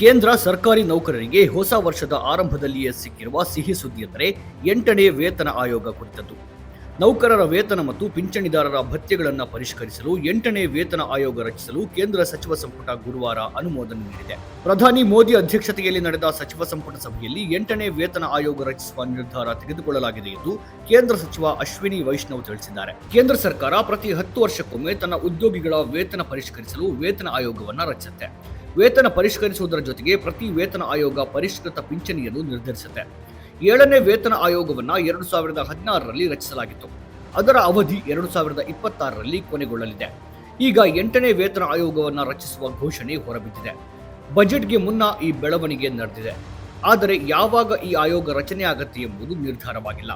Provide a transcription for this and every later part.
ಕೇಂದ್ರ ಸರ್ಕಾರಿ ನೌಕರರಿಗೆ ಹೊಸ ವರ್ಷದ ಆರಂಭದಲ್ಲಿಯೇ ಸಿಕ್ಕಿರುವ ಸಿಹಿ ಸುದ್ದಿ ಎಂದರೆ ಎಂಟನೇ ವೇತನ ಆಯೋಗ ಕುರಿತದ್ದು. ನೌಕರರ ವೇತನ ಮತ್ತು ಪಿಂಚಣಿದಾರರ ಭತ್ಯೆಗಳನ್ನು ಪರಿಷ್ಕರಿಸಲು ಎಂಟನೇ ವೇತನ ಆಯೋಗ ರಚಿಸಲು ಕೇಂದ್ರ ಸಚಿವ ಸಂಪುಟ ಗುರುವಾರ ಅನುಮೋದನೆ ನೀಡಿದೆ. ಪ್ರಧಾನಿ ಮೋದಿ ಅಧ್ಯಕ್ಷತೆಯಲ್ಲಿ ನಡೆದ ಸಚಿವ ಸಂಪುಟ ಸಭೆಯಲ್ಲಿ ಎಂಟನೇ ವೇತನ ಆಯೋಗ ರಚಿಸುವ ನಿರ್ಧಾರ ತೆಗೆದುಕೊಳ್ಳಲಾಗಿದೆ ಎಂದು ಕೇಂದ್ರ ಸಚಿವ ಅಶ್ವಿನಿ ವೈಷ್ಣವ್ ತಿಳಿಸಿದ್ದಾರೆ. ಕೇಂದ್ರ ಸರ್ಕಾರ ಪ್ರತಿ ಹತ್ತು ವರ್ಷಕ್ಕೊಮ್ಮೆ ತನ್ನ ಉದ್ಯೋಗಿಗಳ ವೇತನ ಪರಿಷ್ಕರಿಸಲು ವೇತನ ಆಯೋಗವನ್ನು ರಚಿಸುತ್ತೆ. ವೇತನ ಪರಿಷ್ಕರಿಸುವುದರ ಜೊತೆಗೆ ಪ್ರತಿ ವೇತನ ಆಯೋಗ ಪರಿಷ್ಕೃತ ಪಿಂಚಣಿಯನ್ನು ನಿರ್ಧರಿಸುತ್ತೆ. ಏಳನೇ ವೇತನ ಆಯೋಗವನ್ನು ಎರಡು ಸಾವಿರದ ಹದಿನಾರರಲ್ಲಿ ರಚಿಸಲಾಗಿತ್ತು. ಅದರ ಅವಧಿ ಎರಡು ಸಾವಿರದ ಇಪ್ಪತ್ತಾರರಲ್ಲಿ ಕೊನೆಗೊಳ್ಳಲಿದೆ. ಈಗ ಎಂಟನೇ ವೇತನ ಆಯೋಗವನ್ನು ರಚಿಸುವ ಘೋಷಣೆ ಹೊರಬಿದ್ದಿದೆ. ಬಜೆಟ್ಗೆ ಮುನ್ನ ಈ ಬೆಳವಣಿಗೆ ನಡೆದಿದೆ. ಆದರೆ ಯಾವಾಗ ಈ ಆಯೋಗ ರಚನೆ ಆಗತ್ತೆ ಎಂಬುದು ನಿರ್ಧಾರವಾಗಿಲ್ಲ.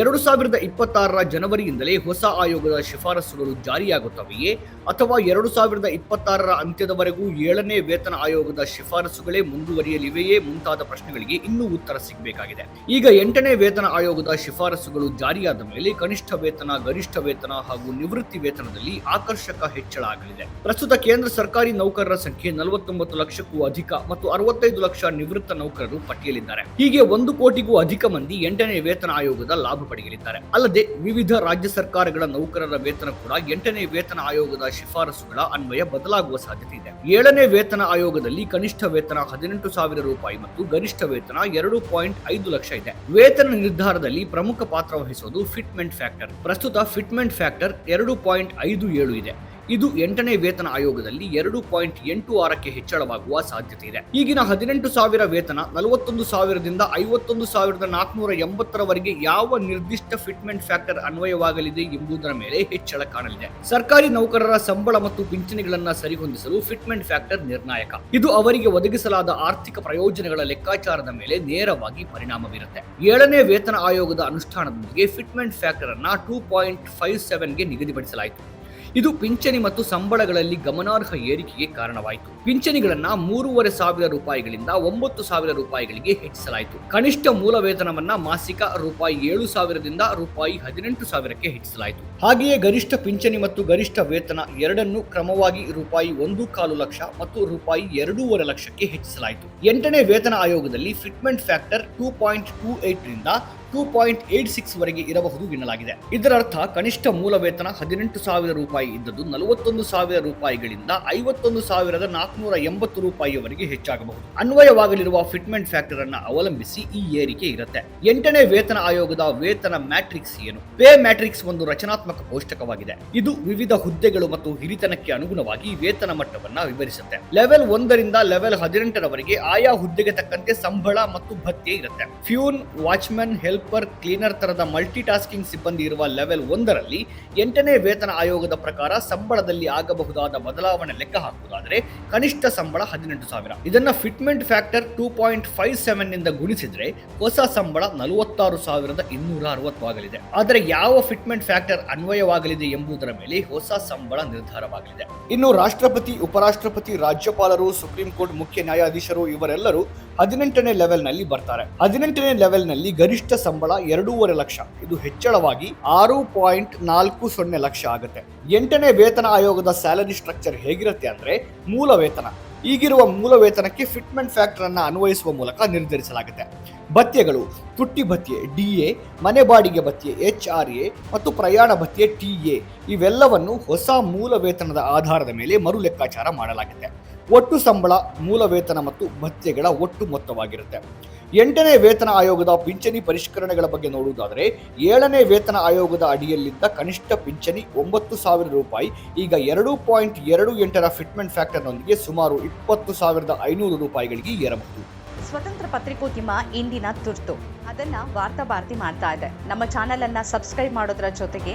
ಎರಡು ಸಾವಿರದ ಇಪ್ಪತ್ತಾರರ ಜನವರಿಯಿಂದಲೇ ಹೊಸ ಆಯೋಗದ ಶಿಫಾರಸುಗಳು ಜಾರಿಯಾಗುತ್ತವೆಯೇ? ಅಥವಾ ಎರಡು ಸಾವಿರದ ಇಪ್ಪತ್ತಾರರ ಅಂತ್ಯದವರೆಗೂ ಏಳನೇ ವೇತನ ಆಯೋಗದ ಶಿಫಾರಸುಗಳೇ ಮುಂದುವರಿಯಲಿವೆಯೇ ಮುಂತಾದ ಪ್ರಶ್ನೆಗಳಿಗೆ ಇನ್ನೂ ಉತ್ತರ ಸಿಗಬೇಕಾಗಿದೆ. ಈಗ ಎಂಟನೇ ವೇತನ ಆಯೋಗದ ಶಿಫಾರಸುಗಳು ಜಾರಿಯಾದ ಮೇಲೆ ಕನಿಷ್ಠ ವೇತನ, ಗರಿಷ್ಠ ವೇತನ ಹಾಗೂ ನಿವೃತ್ತಿ ವೇತನದಲ್ಲಿ ಆಕರ್ಷಕ ಹೆಚ್ಚಳ ಆಗಲಿದೆ. ಪ್ರಸ್ತುತ ಕೇಂದ್ರ ಸರ್ಕಾರಿ ನೌಕರರ ಸಂಖ್ಯೆ ನಲವತ್ತೊಂಬತ್ತು ಲಕ್ಷಕ್ಕೂ ಅಧಿಕ ಮತ್ತು ಅರವತ್ತೈದು ಲಕ್ಷ ನಿವೃತ್ತ ನೌಕರರು ಪಟ್ಟಿಯಲ್ಲಿದ್ದಾರೆ. ಹೀಗೆ ಒಂದು ಕೋಟಿಗೂ ಅಧಿಕ ಮಂದಿ ಎಂಟನೇ ವೇತನ ಆಯೋಗದ ಲಾಭ ಪಡೆಯಲಿದ್ದಾರೆ. ಅಲ್ಲದೆ ವಿವಿಧ ರಾಜ್ಯ ಸರ್ಕಾರಗಳ ನೌಕರರ ವೇತನ ಕೂಡ ಎಂಟನೇ ವೇತನ ಆಯೋಗದ ಶಿಫಾರಸುಗಳ ಅನ್ವಯ ಬದಲಾಗುವ ಸಾಧ್ಯತೆ ಇದೆ. ಏಳನೇ ವೇತನ ಆಯೋಗದಲ್ಲಿ ಕನಿಷ್ಠ ವೇತನ ಹದಿನೆಂಟು ಸಾವಿರ ರೂಪಾಯಿ ಮತ್ತು ಗರಿಷ್ಠ ವೇತನ ಎರಡು ಪಾಯಿಂಟ್ ಐದು ಲಕ್ಷ ಇದೆ. ವೇತನ ನಿರ್ಧಾರದಲ್ಲಿ ಪ್ರಮುಖ ಪಾತ್ರ ವಹಿಸುವುದು ಫಿಟ್ಮೆಂಟ್ ಫ್ಯಾಕ್ಟರ್. ಪ್ರಸ್ತುತ ಫಿಟ್ಮೆಂಟ್ ಫ್ಯಾಕ್ಟರ್ ಎರಡು ಪಾಯಿಂಟ್ ಐದು ಏಳು ಇದೆ. ಇದು ಎಂಟನೇ ವೇತನ ಆಯೋಗದಲ್ಲಿ ಎರಡು ಪಾಯಿಂಟ್ ಎಂಟು ಆರಕ್ಕೆ ಹೆಚ್ಚಳವಾಗುವ ಸಾಧ್ಯತೆ ಇದೆ ಈಗಿನ ಹದಿನೆಂಟು ಸಾವಿರ ವೇತನ ನಲವತ್ತೊಂದು ಸಾವಿರದಿಂದ ಐವತ್ತೊಂದು ಸಾವಿರದ ನಾಲ್ಕುನೂರ ಎಂಬತ್ತರವರೆಗೆ ಯಾವ ನಿರ್ದಿಷ್ಟ ಫಿಟ್ಮೆಂಟ್ ಫ್ಯಾಕ್ಟರ್ ಅನ್ವಯವಾಗಲಿದೆ ಎಂಬುದರ ಮೇಲೆ ಹೆಚ್ಚಳ ಕಾಣಲಿದೆ. ಸರ್ಕಾರಿ ನೌಕರರ ಸಂಬಳ ಮತ್ತು ಪಿಂಚಣಿಗಳನ್ನು ಸರಿಹೊಂದಿಸಲು ಫಿಟ್ಮೆಂಟ್ ಫ್ಯಾಕ್ಟರ್ ನಿರ್ಣಾಯಕ. ಇದು ಅವರಿಗೆ ಒದಗಿಸಲಾದ ಆರ್ಥಿಕ ಪ್ರಯೋಜನಗಳ ಲೆಕ್ಕಾಚಾರದ ಮೇಲೆ ನೇರವಾಗಿ ಪರಿಣಾಮ ಬೀರುತ್ತೆ. ಏಳನೇ ವೇತನ ಆಯೋಗದ ಅನುಷ್ಠಾನದೊಂದಿಗೆ ಫಿಟ್ಮೆಂಟ್ ಫ್ಯಾಕ್ಟರ್ ಅನ್ನ ಟೂ ಪಾಯಿಂಟ್ ಫೈವ್ ಸೆವೆನ್ಗೆ ನಿಗದಿಪಡಿಸಲಾಯಿತು. ಇದು ಪಿಂಚಣಿ ಮತ್ತು ಸಂಬಳಗಳಲ್ಲಿ ಗಮನಾರ್ಹ ಏರಿಕೆಗೆ ಕಾರಣವಾಯಿತು. ಪಿಂಚಣಿಗಳನ್ನ ಮೂರುವರೆ ಸಾವಿರ ರೂಪಾಯಿಗಳಿಂದ ಒಂಬತ್ತು ಸಾವಿರ ರೂಪಾಯಿಗಳಿಗೆ ಹೆಚ್ಚಿಸಲಾಯಿತು. ಕನಿಷ್ಠ ಮೂಲ ವೇತನವನ್ನ ಮಾಸಿಕ ರೂಪಾಯಿ ಏಳು ಸಾವಿರದಿಂದ ರೂಪಾಯಿ ಹದಿನೆಂಟು ಸಾವಿರಕ್ಕೆ ಹೆಚ್ಚಿಸಲಾಯಿತು. ಹಾಗೆಯೇ ಗರಿಷ್ಠ ಪಿಂಚಣಿ ಮತ್ತು ಗರಿಷ್ಠ ವೇತನ ಎರಡನ್ನು ಕ್ರಮವಾಗಿ ರೂಪಾಯಿ ಒಂದು ಕಾಲು ಲಕ್ಷ ಮತ್ತು ರೂಪಾಯಿ ಎರಡೂವರೆ ಲಕ್ಷಕ್ಕೆ ಹೆಚ್ಚಿಸಲಾಯಿತು. ಎಂಟನೇ ವೇತನ ಆಯೋಗದಲ್ಲಿ fitment factor two point two eight ರಿಂದ ಟೂ ಪಾಯಿಂಟ್ ಏಟ್ ಸಿಕ್ಸ್ ವರೆಗೆ ಇರಬಹುದು ಎನ್ನಲಾಗಿದೆ. ಇದರರ್ಥ ಕನಿಷ್ಠ ಮೂಲ ವೇತನ ಹದಿನೆಂಟು ಸಾವಿರ ರೂಪಾಯಿ ಇದ್ದದ್ದು ನಲವತ್ತೊಂದು ಸಾವಿರ ರೂಪಾಯಿಗಳಿಂದ ಐವತ್ತೊಂದು ಸಾವಿರದ ನಾಲ್ಕುನೂರ ಎಂಬತ್ತು ರೂಪಾಯಿಯವರೆಗೆ ಹೆಚ್ಚಾಗಬಹುದು. ಅನ್ವಯವಾಗಲಿರುವ ಫಿಟ್ಮೆಂಟ್ ಫ್ಯಾಕ್ಟರ್ ಅನ್ನ ಅವಲಂಬಿಸಿ ಈ ಏರಿಕೆ ಇರುತ್ತೆ. ಎಂಟನೇ ವೇತನ ಆಯೋಗದ ವೇತನ ಮ್ಯಾಟ್ರಿಕ್ಸ್ ಏನು? ಪೇ ಮ್ಯಾಟ್ರಿಕ್ಸ್ ಒಂದು ರಚನಾತ್ಮಕ ಕೋಷ್ಟಕವಾಗಿದೆ ಇದು ವಿವಿಧ ಹುದ್ದೆಗಳು ಮತ್ತು ಹಿರಿತನಕ್ಕೆ ಅನುಗುಣವಾಗಿ ವೇತನ ಮಟ್ಟವನ್ನ ವಿವರಿಸುತ್ತೆ. ಲೆವೆಲ್ ಒಂದರಿಂದ ಲೆವೆಲ್ ಹದಿನೆಂಟರವರೆಗೆ ಆಯಾ ಹುದ್ದೆಗೆ ತಕ್ಕಂತೆ ಸಂಬಳ ಮತ್ತು ಭತ್ಯೆ ಇರುತ್ತೆ. ಫ್ಯೂನ್ ವಾಚ್ಮನ್ ಹೆಲ್ಪರ್ ಕ್ಲೀನರ್ ತರದ ಮಲ್ಟಿ ಟಾಸ್ಕಿಂಗ್ ಸಿಬ್ಬಂದಿ ಇರುವ ಲೆವೆಲ್ ಒಂದರಲ್ಲಿ ಎಂಟನೇ ವೇತನ ಆಯೋಗದ ಪ್ರಕಾರ ಸಂಬಳದಲ್ಲಿ ಆಗಬಹುದಾದ ಬದಲಾವಣೆ ಲೆಕ್ಕ ಹಾಕುವುದಾದರೆ ಕನಿಷ್ಠ ಸಂಬಳ ಹದಿನೆಂಟು ಸಾವಿರ. ಇದನ್ನ fitment factor two point five ಸೆವೆನ್ನಿಂದ ಗುಣಿಸಿದ್ರೆ ಹೊಸ ಸಂಬಳ ನಲವತ್ತಾರು ಸಾವಿರದ ಇನ್ನೂರ ಅರವತ್ತು ಆಗಲಿದೆ. ಆದರೆ ಯಾವ ಫಿಟ್ಮೆಂಟ್ ಫ್ಯಾಕ್ಟರ್ ಅನ್ವಯವಾಗಲಿದೆ ಎಂಬುದರ ಮೇಲೆ ಹೊಸ ಸಂಬಳ ನಿರ್ಧಾರವಾಗಲಿದೆ. ಇನ್ನು ರಾಷ್ಟ್ರಪತಿ, ಉಪರಾಷ್ಟ್ರಪತಿ, ರಾಜ್ಯಪಾಲರು, ಸುಪ್ರೀಂ ಕೋರ್ಟ್ ಮುಖ್ಯ ನ್ಯಾಯಾಧೀಶರು ಇವರೆಲ್ಲರೂ ಹದಿನೆಂಟನೇ ಲೆವೆಲ್ನಲ್ಲಿ ಬರ್ತಾರೆ. ಹದಿನೆಂಟನೇ ಲೆವೆಲ್ನಲ್ಲಿ ಗರಿಷ್ಠ ಸಂಬಳ ಎರಡೂವರೆ ಲಕ್ಷ. ಇದು ಹೆಚ್ಚಳವಾಗಿ ಆರು ಪಾಯಿಂಟ್ ನಾಲ್ಕು ಸೊನ್ನೆ ಲಕ್ಷ ಆಗುತ್ತೆ. ಎಂಟನೇ ವೇತನ ಆಯೋಗದ ಸ್ಯಾಲರಿ ಸ್ಟ್ರಕ್ಚರ್ ಹೇಗಿರುತ್ತೆ ಅಂದ್ರೆ ಮೂಲ ವೇತನ. ಈಗಿರುವ ಮೂಲ ವೇತನಕ್ಕೆ ಫಿಟ್ಮೆಂಟ್ ಫ್ಯಾಕ್ಟರ್ ಅನ್ನು ಅನ್ವಯಿಸುವ ಮೂಲಕ ನಿರ್ಧರಿಸಲಾಗುತ್ತೆ. ಭತ್ಯೆಗಳು, ತುಟ್ಟಿ ಭತ್ಯೆ, ಡಿ ಎ, ಮನೆ ಬಾಡಿಗೆ ಭತ್ಯೆ, ಎಚ್ ಆರ್ ಎ ಮತ್ತು ಪ್ರಯಾಣ ಭತ್ಯೆ, ಟಿ ಎ ಇವೆಲ್ಲವನ್ನು ಹೊಸ ಮೂಲ ವೇತನದ ಆಧಾರದ ಮೇಲೆ ಮರು ಲೆಕ್ಕಾಚಾರ ಮಾಡಲಾಗುತ್ತೆ. ಒಟ್ಟು ಸಂಬಳ, ಮೂಲ ವೇತನ ಮತ್ತು ಭತ್ಯೆಗಳ ಒಟ್ಟು ಮೊತ್ತವಾಗಿರುತ್ತೆ. ಎಂಟನೇ ವೇತನ ಆಯೋಗದ ಪಿಂಚಣಿ ಪರಿಷ್ಕರಣೆಗಳ ಬಗ್ಗೆ ನೋಡುವುದಾದರೆ, ಏಳನೇ ವೇತನ ಆಯೋಗದ ಅಡಿಯಲ್ಲಿದ್ದ ಕನಿಷ್ಠ ಪಿಂಚಣಿ ಒಂಬತ್ತು ಸಾವಿರ ರೂಪಾಯಿ, ಈಗ ಎರಡು ಪಾಯಿಂಟ್ ಎರಡು ಎಂಟರ ಫಿಟ್ಮೆಂಟ್ ಫ್ಯಾಕ್ಟರ್ನೊಂದಿಗೆ ಸುಮಾರು ಇಪ್ಪತ್ತು ಸಾವಿರದ ಐನೂರು ರೂಪಾಯಿಗಳಿಗೆ ಏರಬಹುದು. ಸ್ವತಂತ್ರ ಪತ್ರಿಕೋದ್ಯಮ ಇಂದಿನ ತುರ್ತು. ಅದನ್ನ ವಾರ್ತಾ ಭಾರತಿ ಮಾಡ್ತಾ ಇದೆ. ನಮ್ಮ ಚಾನೆಲ್ ಅನ್ನ ಸಬ್ಸ್ಕ್ರೈಬ್ ಮಾಡೋದ್ರ ಜೊತೆಗೆ